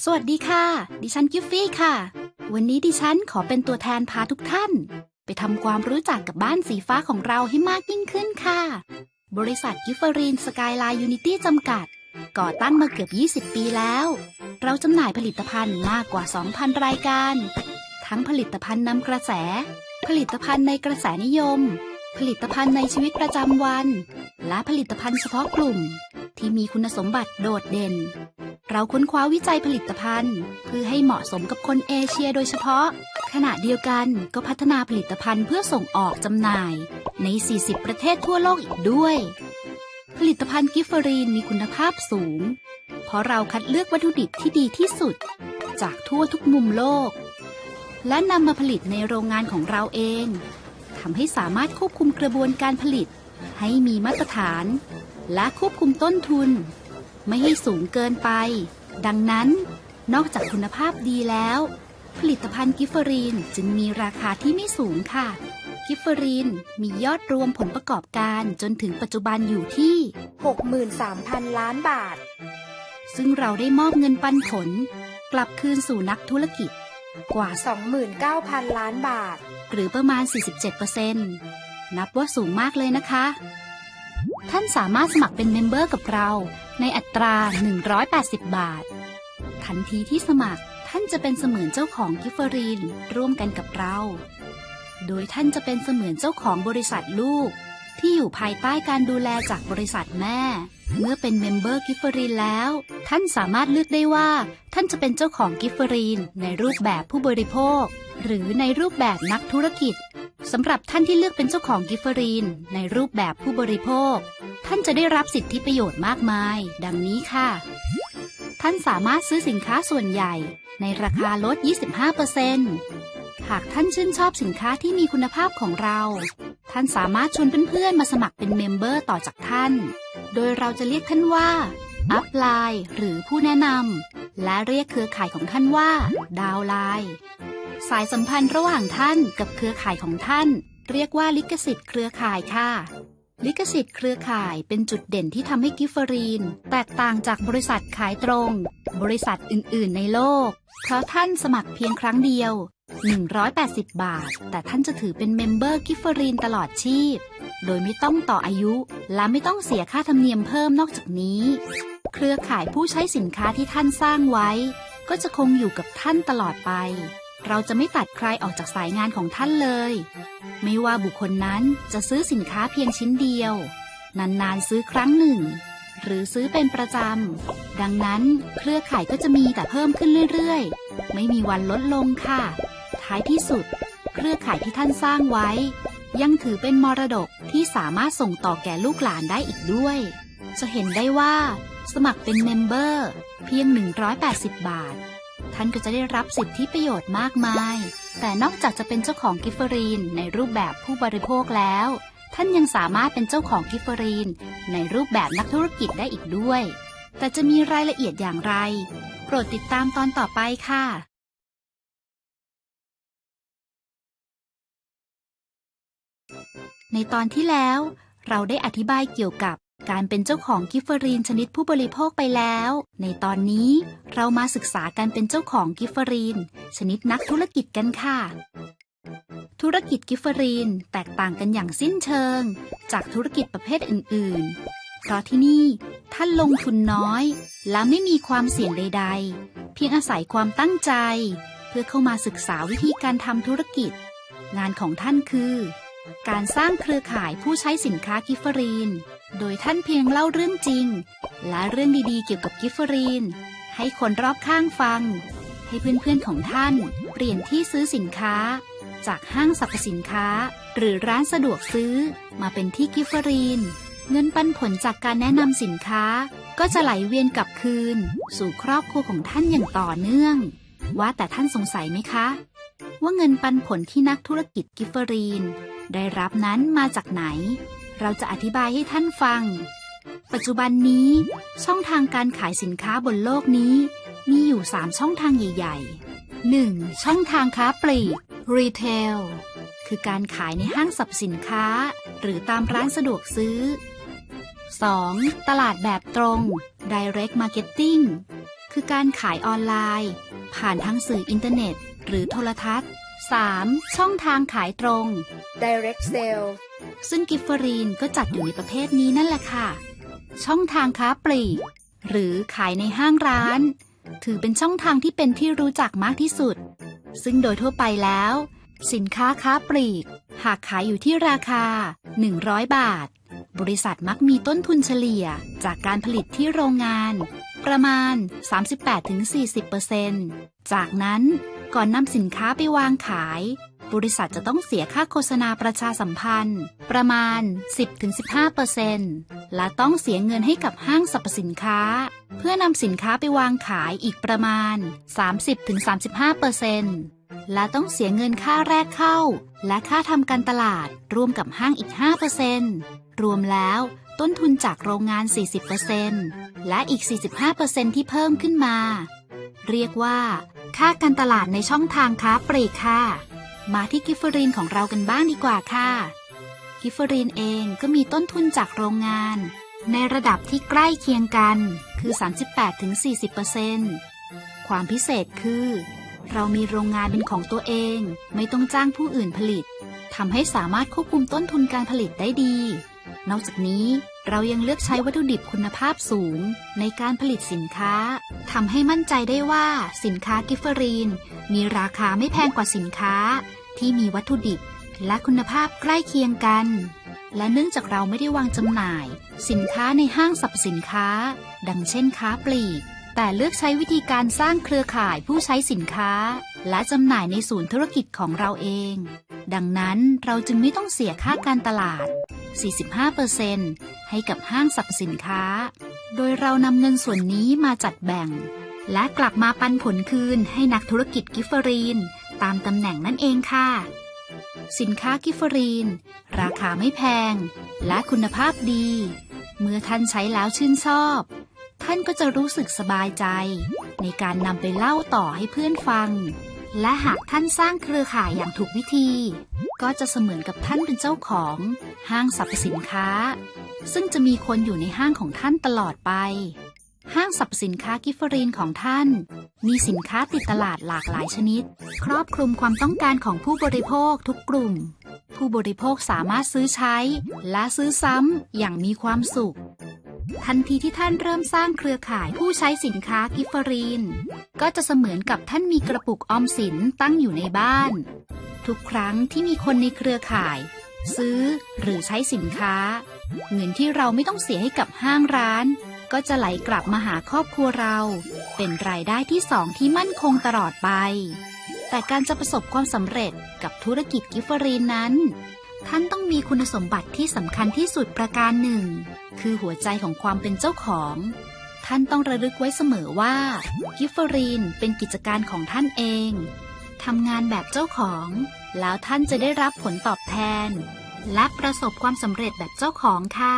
สวัสดีค่ะ ดิฉันกิฟฟี่ค่ะ วันนี้ดิฉันขอเป็นตัวแทนพาทุกท่าน ไปทำความรู้จักกับบ้านสีฟ้าของเราให้มากยิ่งขึ้นค่ะ บริษัทกิฟเฟอรีนสกายไลน์ยูนิตี้จำกัด ก่อตั้งมาเกือบ 20 ปีแล้ว เราจำหน่ายผลิตภัณฑ์มากกว่า 2,000 รายการ ทั้งผลิตภัณฑ์นำกระแส ผลิตภัณฑ์ในกระแสนิยม ผลิตภัณฑ์ในชีวิตประจำวัน และผลิตภัณฑ์เฉพาะกลุ่ม ที่มีคุณสมบัติโดดเด่น เราค้นคว้าวิจัยผลิตภัณฑ์ เพื่อให้เหมาะสมกับคนเอเชียโดยเฉพาะ ขณะเดียวกันก็พัฒนาผลิตภัณฑ์เพื่อส่งออกจำหน่าย ใน 40 ประเทศทั่วโลกอีกด้วย ผลิตภัณฑ์กิฟเฟอรีนมีคุณภาพสูง เพราะเราคัดเลือกวัตถุดิบที่ดีที่สุด จากทั่วทุกมุมโลก และนำมาผลิตในโรงงานของเราเองทำให้สามารถควบคุมกระบวนการผลิต ให้มีมาตรฐาน และควบคุมต้นทุน ไม่ให้สูงเกินไป ดังนั้น นอกจากคุณภาพดีแล้ว ผลิตภัณฑ์กิฟเฟอรีนจึงมีราคาที่ไม่สูงค่ะ กิฟเฟอรีนมียอดรวมผลประกอบการจนถึงปัจจุบันอยู่ที่ 63,000 ล้านบาท ซึ่งเราได้มอบเงินปันผล กลับคืนสู่นักธุรกิจกว่า 29,000 ล้านบาท หรือประมาณ 47%นับว่าสูงมากเลยนะคะ ท่านสามารถสมัครเป็นเมมเบอร์กับเราในอัตรา 180 บาท ทันทีที่สมัครท่านจะเป็นเสมือนเจ้าของกิฟเฟอรีนร่วมกันกับเรา โดยท่านจะเป็นเสมือนเจ้าของบริษัทลูก ที่อยู่ภายใต้การดูแลจากบริษัทแม่ เมื่อเป็นเมมเบอร์กิฟเฟอรีนแล้ว ท่านสามารถเลือกได้ว่า ท่านจะเป็นเจ้าของกิฟเฟอรีน ในรูปแบบผู้บริโภค หรือในรูปแบบนักธุรกิจสำหรับท่านที่เลือกเป็นเจ้าของกิฟเฟอรีน ในรูปแบบผู้บริโภค ท่านจะได้รับสิทธิประโยชน์มากมาย ดังนี้ค่ะ ท่านสามารถซื้อสินค้าส่วนใหญ่ ในราคาลด 25%หากท่านชื่นชอบสินค้าที่มีคุณภาพของเรา ท่านสามารถชวนเพื่อนๆมาสมัครเป็นเมมเบอร์ต่อจากท่าน โดยเราจะเรียกท่านว่าอัพไลน์หรือผู้แนะนำและเรียกเครือข่ายของท่านว่า ดาวไลน์สายสัมพันธ์ระหว่างท่านกับเครือข่ายของท่าน เรียกว่าลิขสิทธิ์เครือข่ายค่ะ ลิขสิทธิ์เครือข่ายเป็นจุดเด่นที่ทำให้กิฟเฟอรีน แตกต่างจากบริษัทขายตรง บริษัทอื่น ๆ ในโลก เพราะท่านสมัครเพียงครั้งเดียว 180 บาท แต่ท่านจะถือเป็นเมมเบอร์กิฟเฟอรีนตลอดชีพ โดยไม่ต้องต่ออายุ และไม่ต้องเสียค่าธรรมเนียมเพิ่มนอกจากนี้ เครือข่ายผู้ใช้สินค้าที่ท่านสร้างไว้ ก็จะคงอยู่กับท่านตลอดไป เราจะไม่ตัดใครออกจากสายงานของท่านเลย ไม่ว่าบุคคลนั้นจะซื้อสินค้าเพียงชิ้นเดียว นานๆซื้อครั้งหนึ่ง หรือซื้อเป็นประจำ ดังนั้นเครือข่ายก็จะมีแต่เพิ่มขึ้นเรื่อยๆ ไม่มีวันลดลงค่ะ ท้ายที่สุด เครือข่ายที่ท่านสร้างไว้ ยังถือเป็นมรดกที่สามารถส่งต่อแก่ลูกหลานได้อีกด้วย จะเห็นได้ว่า สมัครเป็นเมมเบอร์เพียง 180 บาท ท่านก็จะได้รับสิทธิประโยชน์มากมาย แต่นอกจากจะเป็นเจ้าของกิฟเฟอรีนในรูปแบบผู้บริโภคแล้ว ท่านยังสามารถเป็นเจ้าของกิฟเฟอรีนในรูปแบบนักธุรกิจได้อีกด้วย แต่จะมีรายละเอียดอย่างไร โปรดติดตามตอนต่อไปค่ะ ในตอนที่แล้ว เราได้อธิบายเกี่ยวกับการเป็นเจ้าของกิฟเฟอรีนชนิดผู้บริโภคไปแล้ว ในตอนนี้เรามาศึกษาการเป็นเจ้าของกิฟเฟอรีน ชนิดนักธุรกิจกันค่ะ ธุรกิจกิฟเฟอรีนแตกต่างกันอย่างสิ้นเชิง จากธุรกิจประเภทอื่น ๆ เพราะที่นี่ท่านลงทุนน้อย และไม่มีความเสี่ยงใด ๆ เพียงอาศัยความตั้งใจ เพื่อเข้ามาศึกษาวิธีการทำธุรกิจ งานของท่านคือ การสร้างเครือข่ายผู้ใช้สินค้ากิฟเฟอรีน โดยท่านเพียงเล่าเรื่องจริง และเรื่องดีๆ เกี่ยวกับกิฟเฟอรีน ให้คนรอบข้างฟัง ให้เพื่อนๆของท่านเปลี่ยนที่ซื้อสินค้า จากห้างสรรพสินค้า หรือร้านสะดวกซื้อ มาเป็นที่กิฟเฟอรีน เงินปันผลจากการแนะนำสินค้า ก็จะไหลเวียนกลับคืน สู่ครอบครัวของท่านอย่างต่อเนื่อง ว่าแต่ท่านสงสัยไหมคะ ว่าเงินปันผลที่นักธุรกิจกิฟเฟอรีน ได้รับนั้นมาจากไหน เราจะอธิบายให้ท่านฟัง ปัจจุบันนี้ ช่องทางการขายสินค้าบนโลกนี้ มีอยู่ 3 ช่องทางใหญ่ ๆ 1. ช่องทางค้าปลีก Retail คือการขายในห้างสรรพสินค้า หรือตามร้านสะดวกซื้อ 2. ตลาดแบบตรง Direct Marketing คือการขายออนไลน์ ผ่านทางสื่ออินเทอร์เน็ต หรือโทรทัศน์ 3. ช่องทางขายตรง direct sale ซึ่งกิฟเฟอรีนก็จัดอยู่ในประเภทนี้นั่นแหละค่ะ ช่องทางค้าปลีก หรือขายในห้างร้าน ถือเป็นช่องทางที่เป็นที่รู้จักมากที่สุด ซึ่งโดยทั่วไปแล้ว สินค้าค้าปลีก หากขายอยู่ที่ราคา 100 บาท บริษัทมักมีต้นทุนเฉลี่ยจากการผลิตที่โรงงาน ประมาณ 38-40%จากนั้น ก่อนนำสินค้าไปวางขาย บริษัทจะต้องเสียค่าโฆษณาประชาสัมพันธ์ ประมาณ 10-15%และต้องเสียเงินให้กับห้างสรรพสินค้า เพื่อนำสินค้าไปวางขายอีกประมาณ 30-35%และต้องเสียเงินค่าแรกเข้า และค่าทำการตลาดรวมกับห้างอีก 5%รวมแล้วต้นทุนจากโรงงาน 40%และอีก 45%ที่เพิ่มขึ้นมา เรียกว่า ค่าการตลาดในช่องทางค้าปลีกค่ะ มาที่กิฟเฟอรีนของเรากันบ้างดีกว่าค่ะ กิฟเฟอรีนเองก็มีต้นทุนจากโรงงาน ในระดับที่ใกล้เคียงกันคือ 38-40%ความพิเศษคือ เรามีโรงงานเป็นของตัวเอง ไม่ต้องจ้างผู้อื่นผลิตทำให้สามารถควบคุมต้นทุนการผลิตได้ดี นอกจากนี้ เรายังเลือกใช้วัตถุดิบคุณภาพสูง ในการผลิตสินค้าทำให้มั่นใจได้ว่าสินค้ากิฟเฟอรีน มีราคาไม่แพงกว่าสินค้า ที่มีวัตถุดิบและคุณภาพใกล้เคียงกัน และเนื่องจากเราไม่ได้วางจำหน่าย สินค้าในห้างสรรพสินค้า ดังเช่นค้าปลีก แต่เลือกใช้วิธีการสร้างเครือข่ายผู้ใช้สินค้า และจำหน่ายในศูนย์ธุรกิจของเราเอง ดังนั้นเราจึงไม่ต้องเสียค่าการตลาด 45%ให้กับห้างสรรพสินค้า โดยเรานำเงินส่วนนี้มาจัดแบ่ง และกลับมาปันผลคืนให้นักธุรกิจกิฟเฟอรีน ตามตำแหน่งนั่นเองค่ะ สินค้ากิฟเฟอรีน ราคาไม่แพง และคุณภาพดี เมื่อท่านใช้แล้วชื่นชอบ ท่านก็จะรู้สึกสบายใจ ในการนำไปเล่าต่อให้เพื่อนฟัง และหากท่านสร้างเครือข่ายอย่างถูกวิธี ก็จะเสมือนกับท่านเป็นเจ้าของห้างสรรพสินค้า ซึ่งจะมีคนอยู่ในห้างของท่านตลอดไป ห้างสรรพสินค้ากิฟเฟอรีนของท่าน มีสินค้าติดตลาดหลากหลายชนิด ครอบคลุมความต้องการของผู้บริโภคทุกกลุ่ม ผู้บริโภคสามารถซื้อใช้ และซื้อซ้ำอย่างมีความสุข ทันทีที่ท่านเริ่มสร้างเครือข่ายผู้ใช้สินค้ากิฟเฟอรีน ก็จะเสมือนกับท่านมีกระปุกออมสินตั้งอยู่ในบ้าน ทุกครั้งที่มีคนในเครือข่าย ซื้อหรือใช้สินค้า เงินที่เราไม่ต้องเสียให้กับห้างร้าน ก็จะไหลกลับมาหาครอบครัวเรา เป็นรายได้ที่สองที่มั่นคงตลอดไป แต่การจะประสบความสำเร็จกับธุรกิจกิฟเฟอรีนนั้น ท่านต้องมีคุณสมบัติที่สำคัญที่สุดประการหนึ่ง คือหัวใจของความเป็นเจ้าของ ท่านต้องระลึกไว้เสมอว่ากิฟเฟอรีนเป็นกิจการของท่านเองทำงานแบบเจ้าของ แล้วท่านจะได้รับผลตอบแทน และประสบความสำเร็จแบบเจ้าของค่ะ